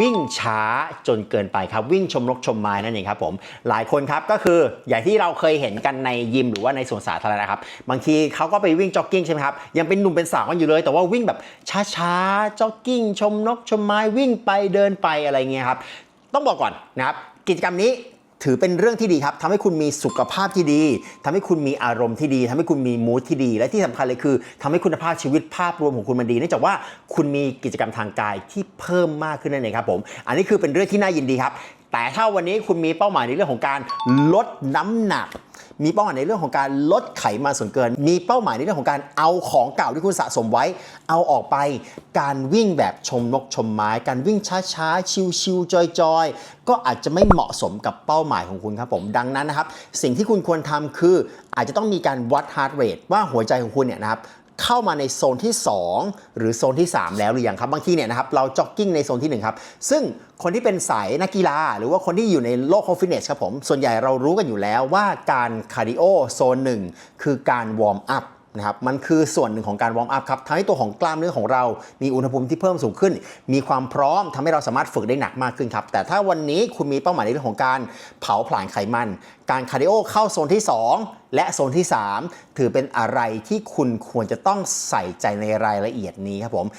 วิ่งช้าจนเกินไปครับ วิ่งชมนกชมไม้นั่นเองครับผมหลายคนครับก็คืออย่างที่เราเคยเห็นกันในยิมหรือว่าในสวนสาธารณะครับบางทีเขาก็ไปวิ่งจ็อกกิ้งใช่ไหมครับยังเป็นหนุ่มเป็นสาวกันอยู่เลย แต่ว่าวิ่งแบบช้าๆจ็อกกิ้งชมนกชมไม้วิ่งไปเดินไปอะไรเงี้ยครับต้องบอกก่อนนะครับกิจกรรมนี้ ถือเป็นเรื่องที่ดีครับทำให้คุณมีสุขภาพที่ดีทำให้คุณมีอารมณ์ที่ดีทำให้คุณมีมูทที่ดี และที่สำคัญเลยคือทำให้คุณภาพชีวิตภาพรวมของคุณมันดีเนื่องจากว่าคุณมีกิจกรรมทางกายที่เพิ่มมากขึ้นนั่นเองครับผมอันนี้คือเป็นเรื่องที่น่ายินดีครับ แต่ถ้าวันนี้คุณมีเป้าหมายในเรื่องของการลดน้ำหนัก มีเป้าหมายในเรื่องของการลดไขมันส่วนเกิน มีเป้าหมายในเรื่องของการเอาของเก่าที่คุณสะสมไว้ เอาออกไป การวิ่งแบบชมนกชมไม้ การวิ่งช้าๆ ชิวๆจอยๆ ก็อาจจะไม่เหมาะสมกับเป้าหมายของคุณครับผม ดังนั้นนะครับ สิ่งที่คุณควรทำคืออาจจะต้องมีการวัดฮาร์ดเรทว่าหัวใจของคุณเนี่ยนะครับ เข้ามาในโซนที่ 2 หรือโซนที่ 3 แล้วหรือยังครับบางทีเนี่ยนะครับเราจ็อกกิ้งในโซนที่1ครับซึ่งคนที่เป็นสายนักกีฬา หรือว่าคนที่อยู่ในโลกของฟิตเนสครับผมส่วนใหญ่เรารู้กันอยู่แล้วว่าการคาร์ดิโอโซนหนึ่งคือการวอร์มอัพ นะครับมันคือส่วนหนึ่งของการวอร์มอัพครับทำให้ตัวของกล้ามเนื้อของเรา มีอุณหภูมิที่เพิ่มสูงขึ้น มีความพร้อมทำให้เราสามารถฝึกได้หนักมากขึ้นครับแต่ถ้าวันนี้คุณมีเป้าหมายในเรื่องของการเผาผลาญไขมัน การคาร์ดิโอเข้าโซนที่ 2 และโซนที่ 3 ถือเป็นอะไรที่คุณควรจะต้องใส่ใจในรายละเอียดนี้ครับผม